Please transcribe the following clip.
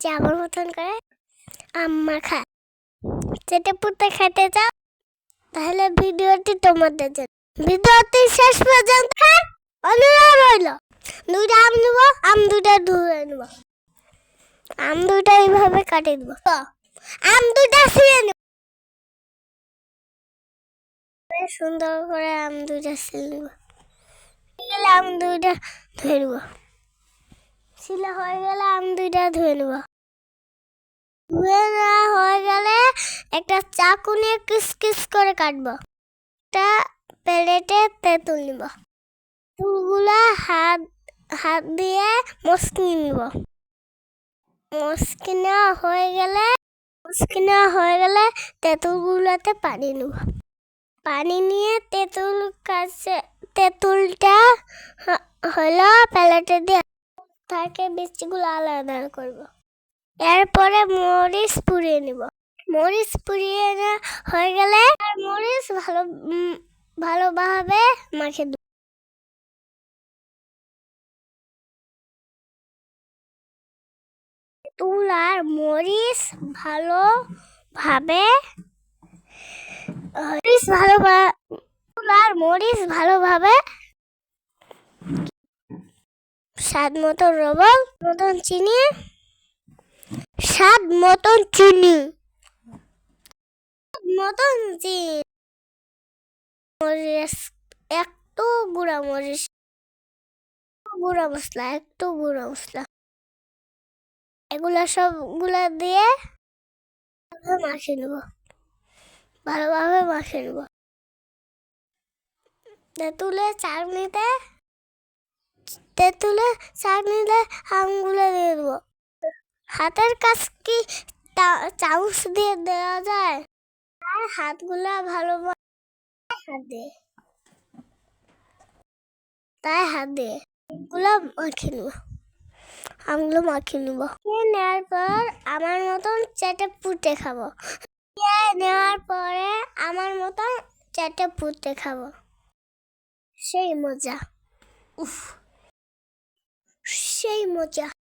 আমার মতন করে আম্মা খায়। চেটে পুতে খেতে চাও, তাহলে ভিডিওটি তোমাদের জন্য। ভিডিওটি শেষ পর্যন্ত অনুরোধ রইল। দুইটা আম নেব, আম দুইটা ধুয়ে নেব। আম দুইটা এইভাবে কাটিয়ে দেবো আম দুইটা ছিঁড়ে নেব। সুন্দর করে আম দুইটা ছিলে নেব। আম দুইটা ধুয়ে নেব। শিলা হয়ে গেলে আম দুইটা ধুয়ে নেব। ধুয়ে নেওয়া হয়ে গেলে একটা চাকু নিয়ে কিস কিস করে কাটবো। একটা প্লেটে তেঁতুল নিব। তেঁতুলগুলা হাত হাত দিয়ে মস্কি নিব। মস্কি নেওয়া হয়ে গেলে মস্কি নেওয়া হয়ে গেলে তেঁতুলগুলোতে পানি নেব। পানি নিয়ে তেঁতুল কাছে, তেঁতুলটা হলো প্লেটে দিয়ে তাকে বীজগুলো আলাদা করব। এরপরে মরিচ পুড়িয়ে নিব। মরিচ পুড়িয়ে হয়ে গেলে মরিচ ভালো ভালোভাবে মাখে দেব। তুল আর মরিচ ভালোভাবে মরিচ ভালোভাবে তুল আর মরিচ ভালোভাবে স্বাদ মতো লবণ মতন চিনি, স্বাদ মতন চিনি। মতন চিনি। একটু গুঁড়া মরিচ গুঁড়া মশলা, একটু গুঁড়া মশলা। এগুলা সবগুলা দিয়ে মাখিয়ে নেব। ভালোভাবে মাখিয়ে নেব। তেঁতুলের চাটনিতে তেঁতুলের চাটনিতে আমগুলো দিয়ে দেবো। হাতের কাজ কি চামচ দিয়ে দেওয়া যায়? আর হাতগুলা ভালোভাবে হাত। তাই হাত দিয়ে এগুলো মাখিয়ে নেব। আমগুলো মাখিয়ে নেব। নেওয়ার পর আমার মতন চেটে পুটে খাব। নেওয়ার পরে আমার মতন চেটে পুটে খাব। সেই মজা। উফ। Jam.